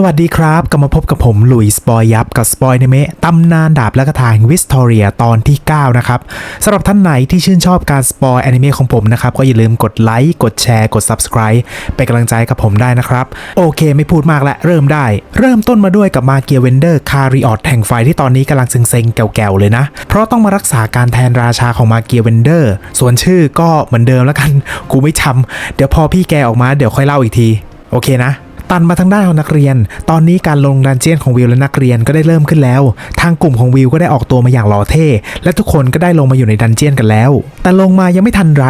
สวัสดีครับกลับมาพบกับผมหลุยส์บอยยับกับสปอยนิเมะตำนานดาบและกระถางวิสตอเรียตอนที่ 9 นะครับสำหรับท่านไหนที่ชื่นชอบการสปอยแอนิเมะของผมนะครับ ก็อย่าลืมกดไลค์กดแชร์กด Subscribe เป็นกำลังใจกับผมได้นะครับ โอเคไม่พูดมากและเริ่มได้ เริ่มต้นมาด้วยกับมาเกียเวนเดอร์คาริออตแห่งไฟที่ตอนนี้กำลังเซ็งๆแก่วๆเลยนะ เพราะต้องมารักษาการแทนราชาของมาเกียเวนเดอร์ส่วนชื่อก็เหมือนเดิมแล้วกันกูไม่จำเดี๋ยวพอพี่แกออกมาเดี๋ยวค่อยเล่าอีกทีโอเคนะ ตันมาทางด้านของนักเรียน ตอนนี้การลงดันเจียนของวิวและนักเรียนก็ได้เริ่มขึ้นแล้ว ทางกลุ่มของวิวก็ได้ออกตัวมาอย่างหล่อเท่ และทุกคนก็ได้ลงมาอยู่ในดันเจียนกันแล้ว แต่ลงมายังไม่ทันไร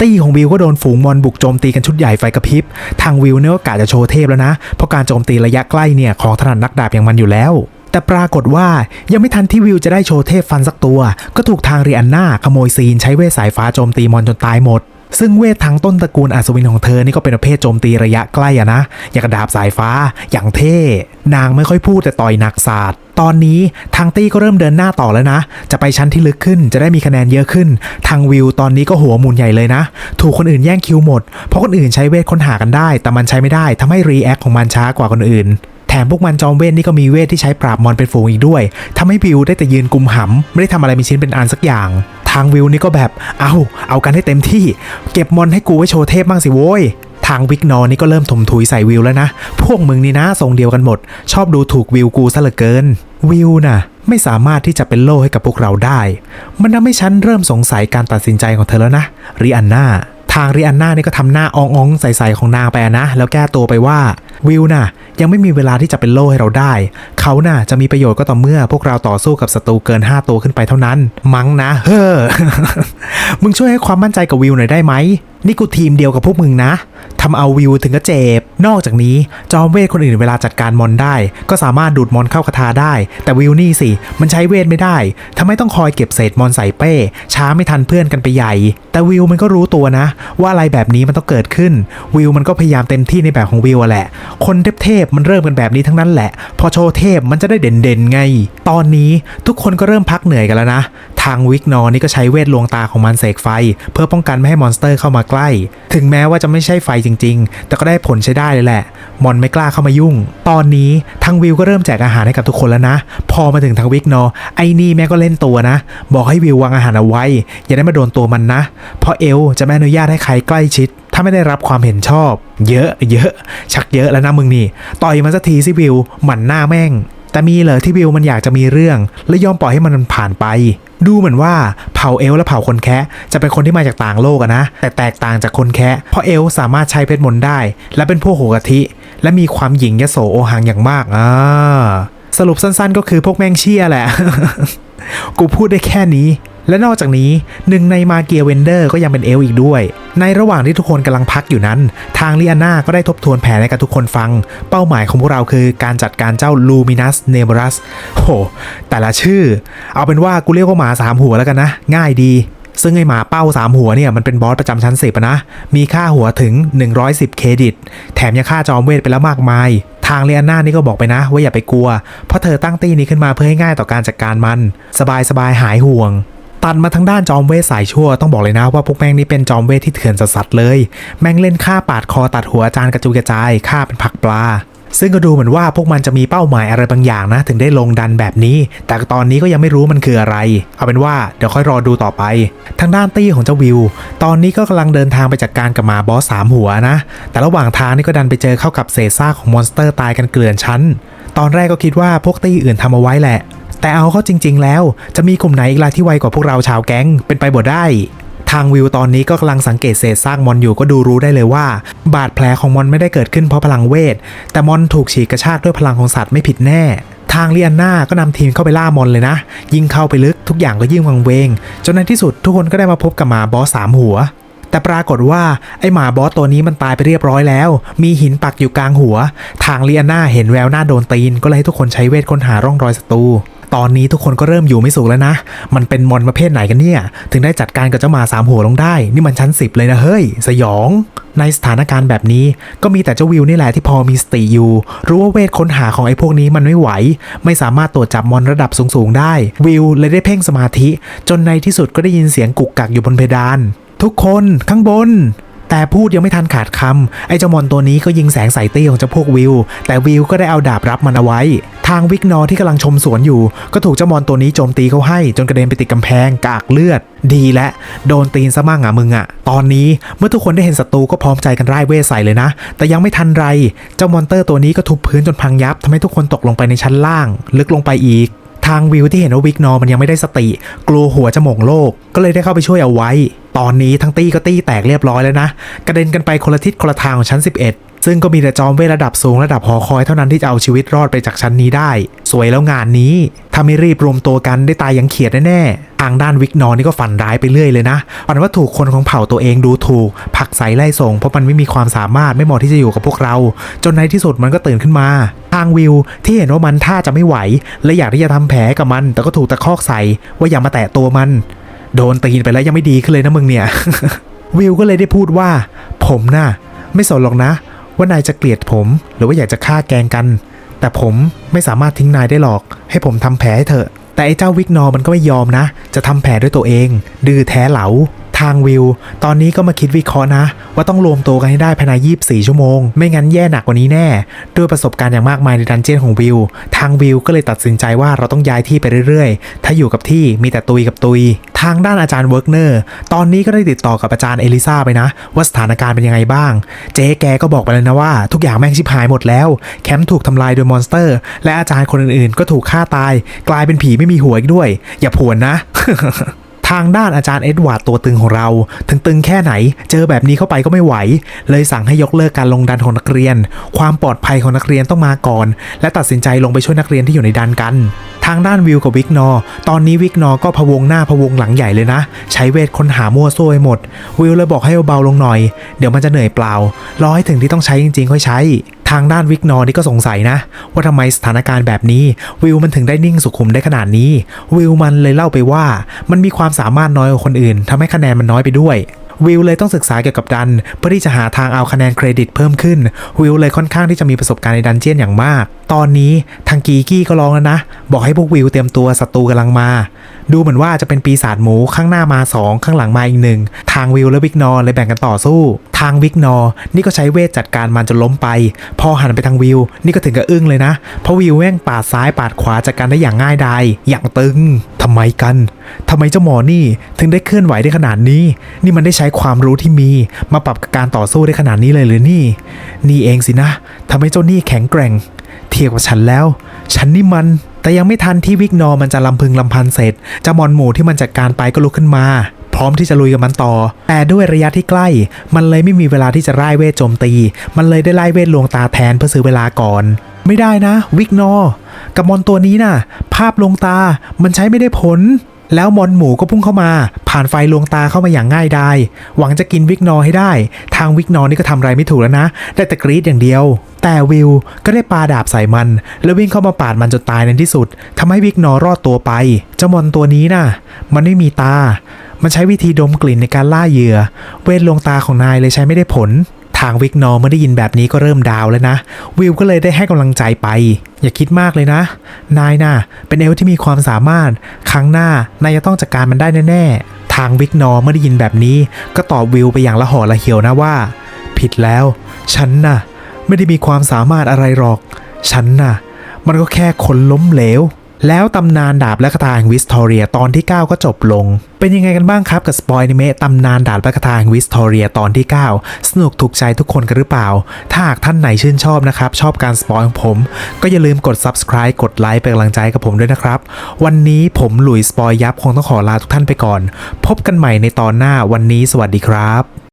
ตี้ของวิวก็โดนฝูงมอนบุกโจมตีกันชุดใหญ่ไฟกระพริบ ทางวิวเนี่ยก็กะจะโชว์เทพแล้วนะ เพราะการโจมตีระยะใกล้เนี่ยของถนัดนักดาบอย่างมันอยู่แล้วแต่ปรากฏว่ายังไม่ทันที่วิวจะได้โชว์เทพฟันสักตัว ก็ถูกทางเรียนนาขโมยซีนใช้เวสายฟ้าโจมตีมอนจนตายหมด ซึ่งเวททั้งต้นตระกูลอัศวินของเธอนี่ก็เป็นประเภทโจมตีระยะใกล้อะนะ อย่างกระดาบสายฟ้า อย่างเท่ นางไม่ค่อยพูดแต่ต่อยหนักศาสตร์ตอนนี้ทางตี้ก็เริ่มเดินหน้าต่อแล้วนะ จะไปชั้นที่ลึกขึ้นจะได้มีคะแนนเยอะขึ้น ทางวิวตอนนี้ก็หัวหมุนใหญ่เลยนะ ถูกคนอื่นแย่งคิวหมด เพราะคนอื่นใช้เวทค้นหากันได้ แต่มันใช้ไม่ได้ทำให้รีแอคของมันช้ากว่าคนอื่น แถมพวกมันจอมเวทนี่ก็มีเวทที่ใช้ปราบมอนเป็นฝูงอีกด้วยทำให้วิวได้แต่ยืนกุมหำไม่ได้ทำอะไรมีชิ้นเป็นอันสักอย่าง ทางวิวนี่ก็แบบ เอาเอากันให้เต็มที่ เก็บมอนให้กูไว้โชว์เทพบ้างสิโว้ยทางวิกนอร์นี่ก็เริ่มถมถุยใส่วิวแล้วนะ พวกมึงนี่นะทรงเดียวกันหมด ชอบดูถูกวิวกูซะเหลือเกิน วิวน่ะ ไม่สามารถที่จะเป็นโล่ให้กับพวกเราได้ มันทำให้ฉันเริ่มสงสัยการตัดสินใจของเธอแล้วนะริอันนาทางริอันนานี่ก็ทำหน้าอองๆใสๆของนางไปนะ แล้วแก้ตัวไปว่า วิวน่ะยังไม่มีเวลาที่จะเป็นโล่ให้เราได้ เขาน่ะจะมีประโยชน์ก็ต่อเมื่อพวกเราต่อสู้กับศัตรูเกิน 5 ตัวขึ้นไปเท่านั้น มั้งนะ เฮ้อ มึงช่วยให้ความมั่นใจกับวิวหน่อยได้ไหม นี่กูทีมเดียวกับพวกมึงนะทำเอาวิวถึงก็เจ็บ นอกจากนี้จอมเวทคนอื่นเวลาจัดการมอนได้ ก็สามารถดูดมอนเข้าคาถาได้ แต่วิวนี่สิ มันใช้เวทไม่ได้ทำให้ต้องคอยเก็บเศษมอนใส่เป้ ช้าไม่ทันเพื่อนกันไปใหญ่ แต่วิวมันก็รู้ตัวนะ ว่าอะไรแบบนี้มันต้องเกิดขึ้น วิวมันก็พยายามเต็มที่ในแบบของวิวแหละคนเทพๆมันเริ่มกันแบบนี้ทั้งนั้นแหละ พอโชว์เทพมันจะได้เด่นๆไง ตอนนี้ทุกคนก็เริ่มพักเหนื่อยกันแล้วนะ ทางวิกนอร์นี่ก็ใช้เวทลวงตาของมันเสกไฟ เพื่อป้องกันไม่ให้มอนสเตอร์เข้ามาใกล้ ถึงแม้ว่าจะไม่ใช่ไฟจริง ๆ แต่ก็ได้ผลใช้ได้เลยแหละ มอนไม่กล้าเข้ามายุ่ง ตอนนี้ทางวิวก็เริ่มแจกอาหารให้กับทุกคนแล้วนะ พอมาถึงทางวิกนอร์ไอ้นี่แม่ก็เล่นตัวนะ บอกให้วิววางอาหารเอาไว้ อย่าได้มาโดนตัวมันนะ เพราะเอลจะไม่อนุญาตให้ใครใกล้ชิด ถ้าไม่ได้รับความเห็นชอบ เยอะเยอะ ชักเยอะแล้วนะมึงนี่ ต่อยมันสักทีสิวิวหมันหน้าแม่ง แต่มีเหรอที่วิวมันอยากจะมีเรื่อง และยอมปล่อยให้มันผ่านไป ดูเหมือนว่าเผ่าเอลและเผ่าคนแคะจะเป็นคนที่มาจากต่างโลกนะ แต่แตกต่างจากคนแคะเพราะเอลสามารถใช้เพชรมนได้ และเป็นพวกโหกะทิ และมีความหยิ่งยโสโอหังอย่างมากอ่าสรุปสั้นๆ ก็คือพวกแม่งเชี่ยแหละ กูพูดได้แค่นี้และนอกจากนี้หนึ่งในมาเกียเวนเดอร์ก็ยังเป็นเอลอีกด้วย ในระหว่างที่ทุกคนกำลังพักอยู่นั้น ทางลีอาน่าก็ได้ทบทวนแผนให้กับทุกคนฟัง เป้าหมายของพวกเราคือการจัดการเจ้าลูมินัสเนเบรัสโห แต่ละชื่อ เอาเป็นว่ากูเรียกว่าหมาสามหัวแล้วกันนะ ง่ายดี ซึ่งไอหมาเป้า3หัวเนี่ยมันเป็นบอสประจำชั้นสิบนะ มีค่าหัวถึง 110 เครดิต แถมยังค่าจอมเวทไปแล้วมากมายทางเรียนนานี่ก็บอกไปนะว่าอย่าไปกลัว เพราะเธอตั้งตี้นี้ขึ้นมาเพื่อให้ง่ายต่อการจัดการมัน สบายสบายหายห่วง ตันมาทางด้านจอมเวทสายชั่วต้องบอกเลยนะว่าพวกแม่งนี่เป็นจอมเวทที่เถื่อนสัสๆเลย แม่งเล่นฆ่าปาดคอตัดหัวอาจารย์กระจุยกระจายฆ่าเป็นผักปลาซึ่งก็ดูเหมือนว่าพวกมันจะมีเป้าหมายอะไรบางอย่างนะ ถึงได้ลงดันแบบนี้ แต่ตอนนี้ก็ยังไม่รู้มันคืออะไร เอาเป็นว่าเดี๋ยวค่อยรอดูต่อไป ทางด้านตี้ของเจ้าวิว ตอนนี้ก็กำลังเดินทางไปจัดการกับมาบอสสามหัวนะ แต่ระหว่างทางนี่ก็ดันไปเจอเข้ากับเศษซากของมอนสเตอร์ตายกันเกลื่อนชั้น ตอนแรกก็คิดว่าพวกตี้อื่นทำเอาไว้แหละ แต่เอาเข้าจริง ๆ แล้ว จะมีกลุ่มไหนอีกล่ะที่ไวกว่าพวกเราชาวแก๊งเป็นไปบ่ได้ทางวิวตอนนี้ก็กำลังสังเกตเศษซากมอนอยู่ก็ดูรู้ได้เลยว่า บาดแผลของมอนไม่ได้เกิดขึ้นเพราะพลังเวท แต่มอนถูกฉีกกระชากด้วยพลังของสัตว์ไม่ผิดแน่ ทางเลียนนาก็นำทีมเข้าไปล่ามอนเลยนะ ยิ่งเข้าไปลึกทุกอย่างก็ยิ่งวังเวง จนในที่สุดทุกคนก็ได้มาพบกับหมาบอสสามหัว แต่ปรากฏว่าไอหมาบอสตัวนี้มันตายไปเรียบร้อยแล้ว มีหินปักอยู่กลางหัว ทางเลียนาเห็นแววหน้าโดนตีนก็เลยให้ทุกคนใช้เวทค้นหาร่องรอยศัตรู ตอนนี้ทุกคนก็เริ่มอยู่ไม่สุขแล้วนะ มันเป็นมอนประเภทไหนกันเนี่ย ถึงได้จัดการกับเจ้าหมาสามหัวลงได้ นี่มันชั้นสิบเลยนะเฮ้ย สยอง ในสถานการณ์แบบนี้ ก็มีแต่เจ้าวิวนี่แหละที่พอมีสติอยู่ รู้ว่าเวทค้นหาของไอ้พวกนี้มันไม่ไหว ไม่สามารถตรวจจับมอนระดับสูงๆได้ วิวเลยได้เพ่งสมาธิ จนในที่สุดก็ได้ยินเสียงกุกกักอยู่บนเพดาน ทุกคนข้างบนแต่พูดยังไม่ทันขาดคำไอ้เจ้ามอนตัวนี้ก็ยิงแสงใส่ตี้ของเจ้าพวกวิว แต่วิวก็ได้เอาดาบรับมันเอาไว้ ทางวิกนอที่กำลังชมสวนอยู่ ก็ถูกเจ้ามอนตัวนี้โจมตีเขาให้ จนกระเด็นไปติดกำแพงกากเลือด ดีและ โดนตีนซะมั่งอะมึงอะ ตอนนี้เมื่อทุกคนได้เห็นศัตรูก็พร้อมใจกันร่ายเวทใส่เลยนะ แต่ยังไม่ทันไร เจ้ามอนเตอร์ตัวนี้ก็ทุบพื้นจนพังยับทำให้ทุกคนตกลงไปในชั้นล่าง ลึกลงไปอีกทางวิวที่เห็นว่าวิกนอมันยังไม่ได้สติ กลัวหัวจะหม่งโลก ก็เลยได้เข้าไปช่วยเอาไว้ ตอนนี้ทั้งตี้ก็ตี้แตกเรียบร้อยแล้วนะ กระเด็นกันไปคนละทิศคนละทางของชั้น 11 ซึ่งก็มีแต่จอมเวทระดับสูงระดับหอคอยเท่านั้นที่จะเอาชีวิตรอดไปจากชั้นนี้ได้ สวยแล้วงานนี้ ถ้าไม่รีบรวมตัวกันได้ตายอย่างเขียดแน่ๆทางด้านวิกนอร์นี่ก็ฝันร้ายไปเรื่อยเลยนะฝันว่าถูกคนของเผ่าตัวเองดูถูกผลักใส่ไล่ส่งเพราะมันไม่มีความสามารถไม่เหมาะที่จะอยู่กับพวกเรา จนในที่สุดมันก็ตื่นขึ้นมา ทางวิวที่เห็นว่ามันท่าจะไม่ไหว และอยากที่จะทำแผลกับมัน แต่ก็ถูกตะคอกใส่ว่าอย่ามาแตะตัวมัน โดนตีนไปแล้วยังไม่ดีขึ้นเลยนะมึงเนี่ย วิวก็เลยได้พูดว่า ผมน่ะไม่สนหรอกนะ ว่านายจะเกลียดผม หรือว่าอยากจะฆ่าแกงกัน แต่ผมไม่สามารถทิ้งนายได้หรอก ให้ผมทำแผลให้เถอะ แต่ไอ้เจ้าวิกนอมันก็ไม่ยอมนะ จะทำแผลด้วยตัวเอง ดื้อแท้เหลา ทางวิว ตอนนี้ก็มาคิดวิเคราะห์นะ ว่าต้องรวมตัวกันให้ได้ภายใน 24 ชั่วโมง ไม่งั้นแย่หนักกว่านี้แน่ ด้วยประสบการณ์อย่างมากมายในดันเจี้ยนของวิว ทางวิวก็เลยตัดสินใจว่าเราต้องย้ายที่ไปเรื่อยๆ ถ้าอยู่กับที่มีแต่ตุยกับตุย ทางด้านอาจารย์เวิร์กเนอร์ ตอนนี้ก็ได้ติดต่อกับอาจารย์เอลิซาไปนะ ว่าสถานการณ์เป็นยังไงบ้าง เจ๊แกก็บอกไปเลยนะว่า ทุกอย่างแม่งชิบหายหมดแล้ว แคมป์ถูกทำลายโดยมอนสเตอร์ และอาจารย์คนอื่นๆ ก็ถูกฆ่าตาย กลายเป็นผีไม่มีหัวอีกด้วย อย่าผวนนะ ทางด้านอาจารย์เอ็ดวาร์ดตัวตึงของเรา ถึงตึงแค่ไหน เจอแบบนี้เข้าไปก็ไม่ไหว เลยสั่งให้ยกเลิกการลงดันของนักเรียน ความปลอดภัยของนักเรียนต้องมาก่อน และตัดสินใจลงไปช่วยนักเรียนที่อยู่ในดันกันางด้านวิวกับวิกนอ ตอนนี้วิกนอก็พะวงหน้าพะวงหลังใหญ่เลยนะ ใช้เวทค้นหามั่วซั่วไปหมด วิวเลยบอกให้เบาลงหน่อย เดี๋ยวมันจะเหนื่อยเปล่า รอให้ถึงที่ต้องใช้จริงๆ ค่อยใช้ ทางด้านวิกนอนี่ก็สงสัยนะ ว่าทำไมสถานการณ์แบบนี้ วิวมันถึงได้นิ่งสุขุมได้ขนาดนี้ วิวมันเลยเล่าไปว่า มันมีความสามารถน้อยกว่าคนอื่นทำให้คะแนนมันน้อยไปด้วย วิวเลยต้องศึกษาเกี่ยวกับดัน เพื่อที่จะหาทางเอาคะแนนเครดิตเพิ่มขึ้น วิวเลยค่อนข้างที่จะมีประสบการณ์ในดันเจียนอย่างมาก ตอนนี้ทางกีกี้ก็ร้องแล้วนะ บอกให้พวกวิวเตรียมตัวศัตรูกำลังมา ดูเหมือนว่าจะเป็นปีศาจหมูข้างหน้ามา 2 ข้างหลังมาอีกหนึ่งทางวิวและวิกนอร์เลยแบ่งกันต่อสู้ ทางวิกนอร์นี่ก็ใช้เวทจัดการมันจนล้มไป พอหันไปทางวิว นี่ก็ถึงกับอึ้งเลยนะ เพราะวิวแม่งปาดซ้ายปาดขวาจัดการได้อย่างง่ายดายอย่างตึงทำไมกันทำไมเจ้าหมอนี่ถึงได้เคลื่อนไหวได้ขนาดนี้ นี่มันได้ใช้ความรู้ที่มี มาปรับกับการต่อสู้ได้ขนาดนี้เลยหรือนี่ นี่เองสินะทำให้เจ้านี่แข็งแกร่ง เทียบกับฉันแล้ว ฉันนี่มัน แต่ยังไม่ทันที่วิกนอมันจะลำพึงลำพันเสร็จเจ้ามอนหมูที่มันจัดการไปก็ลุกขึ้นมา พร้อมที่จะลุยกับมันต่อ แต่ด้วยระยะที่ใกล้ มันเลยไม่มีเวลาที่จะไล่เวทโจมตี มันเลยได้ไล่เวทลวงตาแทนเพื่อซื้อเวลาก่อน ไม่ได้นะ วิกนอกับมอนตัวนี้น่ะ ภาพลวงตามันใช้ไม่ได้ผล แล้วมอนหมูก็พุ่งเข้ามา ผ่านไฟลวงตาเข้ามาอย่างง่ายดายหวังจะกินวิกนอร์ให้ได้ ทางวิกนอร์นี่ก็ทำอะไรไม่ถูกแล้วนะ ได้แต่กรีดอย่างเดียว แต่วิวก็ได้ปาดาบใส่มัน แล้ววิ่งเข้ามาปาดมันจนตายในที่สุดทำให้วิกนอร์รอดตัวไป เจ้ามอนตัวนี้น่ะ มันไม่มีตา มันใช้วิธีดมกลิ่นในการล่าเหยื่อ เวทลวงตาของนายเลยใช้ไม่ได้ผล ทางวิกนอร์เมื่อได้ยินแบบนี้ก็เริ่มดาวแล้วนะ วิวก็เลยได้ให้กำลังใจไป อย่าคิดมากเลยนะ นายน่ะ เป็นเอลที่มีความสามารถ ครั้งหน้านายจะต้องจัดการมันได้แน่ๆ ทางวิกนอร์เมื่อได้ยินแบบนี้ ก็ตอบวิวไปอย่างละห่อละเหี่ยวนะว่า ผิดแล้ว ฉันน่ะ ไม่ได้มีความสามารถอะไรหรอก ฉันน่ะ มันก็แค่คนล้มเหลว แล้วตำนานดาบและคาถาแห่งวิสทอเรียตอนที่ 9 ก็จบลง เป็นยังไงกันบ้างครับกับสปอยนิเมะตำนานดาบและคาถาแห่งวิสทอเรียตอนที่ 9 สนุกถูกใจทุกคนกันหรือเปล่า ถ้าหากท่านไหนชื่นชอบนะครับ ชอบการสปอยของผม ก็อย่าลืมกด subscribe กดไลค์เป็นกำลังใจกับผมด้วยนะครับ วันนี้ผมหลุยส์สปอยยับคงต้องขอลาทุกท่านไปก่อน พบกันใหม่ในตอนหน้าวันนี้สวัสดีครับ